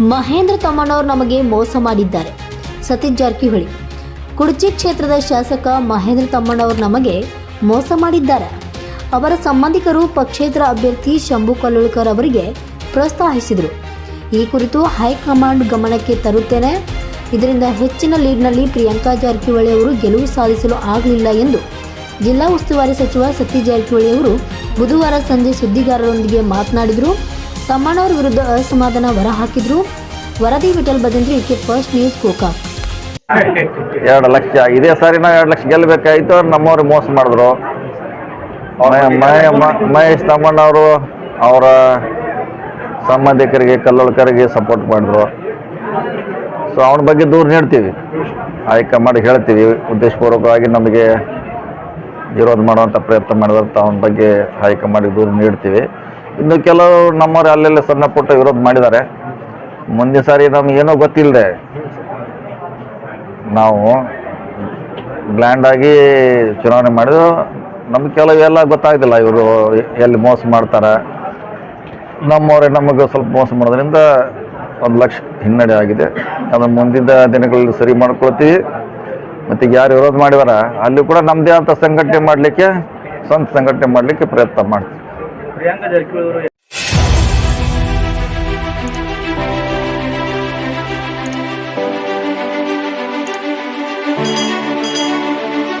ಮಹೇಂದ್ರ ತಮ್ಮಣ್ಣವರು ನಮಗೆ ಮೋಸ ಮಾಡಿದ್ದಾರೆ. ಸತೀಶ್ ಜಾರಕಿಹೊಳಿ, ಕುಡ್ಚಿ ಕ್ಷೇತ್ರದ ಶಾಸಕ ಮಹೇಂದ್ರ ತಮ್ಮಣ್ಣವರು ನಮಗೆ ಮೋಸ ಮಾಡಿದ್ದಾರೆ. ಅವರ ಸಂಬಂಧಿಕರು ಪಕ್ಷೇತರ ಅಭ್ಯರ್ಥಿ ಶಂಭು ಕಲ್ಲುಳ್ಕರ್ ಅವರಿಗೆ ಪ್ರೋತ್ಸಾಹಿಸಿದರು. ಈ ಕುರಿತು ಹೈಕಮಾಂಡ್ ಗಮನಕ್ಕೆ ತರುತ್ತೇನೆ. ಇದರಿಂದ ಹೆಚ್ಚಿನ ಲೀಡ್ನಲ್ಲಿ ಪ್ರಿಯಾಂಕಾ ಜಾರಕಿಹೊಳಿ ಅವರು ಗೆಲುವು ಸಾಧಿಸಲು ಆಗಲಿಲ್ಲ ಎಂದು ಜಿಲ್ಲಾ ಉಸ್ತುವಾರಿ ಸಚಿವ ಸತೀಶ್ ಜಾರಕಿಹೊಳಿ ಅವರು ಬುಧವಾರ ಸಂಜೆ ಸುದ್ದಿಗಾರರೊಂದಿಗೆ ಮಾತನಾಡಿದರು. ತಮ್ಮಣ್ಣವರ ವಿರುದ್ಧ ಅಸಮಾಧಾನ ಹೊರಹಾಕಿದ್ರು ವರದಿ ವಿಠಲ್ ಕೆ ಫಸ್ಟ್ ನ್ಯೂಸ್ ಕೋಕ ಎರಡು ಲಕ್ಷ, ಇದೇ ಸಾರಿ ನಾವು ಎರಡು ಲಕ್ಷ ಗೆಲ್ಲಬೇಕಾಯ್ತು ನಮ್ಮವ್ರಿಗೆ ಮೋಸ ಮಾಡಿದ್ರು. ಮಹೇಶ್ ತಮ್ಮಣ್ಣವರು ಅವರ ಸಂಬಂಧಿಕರಿಗೆ, ಕಲ್ಲೋಳ್ಕರಿಗೆ ಸಪೋರ್ಟ್ ಮಾಡಿದ್ರು. ಸೊ ಅವನ ಬಗ್ಗೆ ದೂರು ನೀಡ್ತೀವಿ. ಮಾಡಿ ಹೇಳ್ತೀವಿ, ಉದ್ದೇಶಪೂರ್ವಕವಾಗಿ ನಮಗೆ ವಿರೋಧ ಮಾಡುವಂಥ ಪ್ರಯತ್ನ ಮಾಡಿದಂಥ ಅವನ ಬಗ್ಗೆ ಹೈಕಮಾಂಡಿಗೆ ದೂರು ನೀಡ್ತೀವಿ. ಇನ್ನು ಕೆಲವು ನಮ್ಮವ್ರು ಅಲ್ಲೆಲ್ಲ ಸಣ್ಣ ಪುಟ್ಟ ವಿರೋಧ ಮಾಡಿದ್ದಾರೆ. ಮುಂದಿನ ಸಾರಿ ನಮಗೇನೋ ಗೊತ್ತಿಲ್ಲದೆ ನಾವು ಬ್ಲ್ಯಾಂಡ್ ಆಗಿ ಚುನಾವಣೆ ಮಾಡಿದ್ರು. ನಮ್ಗೆ ಕೆಲವೆಲ್ಲ ಗೊತ್ತಾಗ್ತಿಲ್ಲ ಇವರು ಎಲ್ಲಿ ಮೋಸ ಮಾಡ್ತಾರೆ. ನಮ್ಮವ್ರೆ ನಮಗೆ ಸ್ವಲ್ಪ ಮೋಸ ಮಾಡೋದ್ರಿಂದ ಒಂದು ಲಕ್ಷ ಹಿನ್ನಡೆ ಆಗಿದೆ. ಅದನ್ನು ಮುಂದಿನ ದಿನಗಳಲ್ಲಿ ಸರಿ ಮಾಡ್ಕೊಳ್ತೀವಿ. ಮತ್ತು ಯಾರು ವಿರೋಧ ಮಾಡಿದಾರ, ಅಲ್ಲಿ ಕೂಡ ನಮ್ಮದೇ ಅಂತ ಸಂಘಟನೆ ಮಾಡಲಿಕ್ಕೆ, ಸ್ವಂತ ಸಂಘಟನೆ ಮಾಡಲಿಕ್ಕೆ ಪ್ರಯತ್ನ ಮಾಡ್ತೀವಿ. Priyanka Jarkiwadur. thank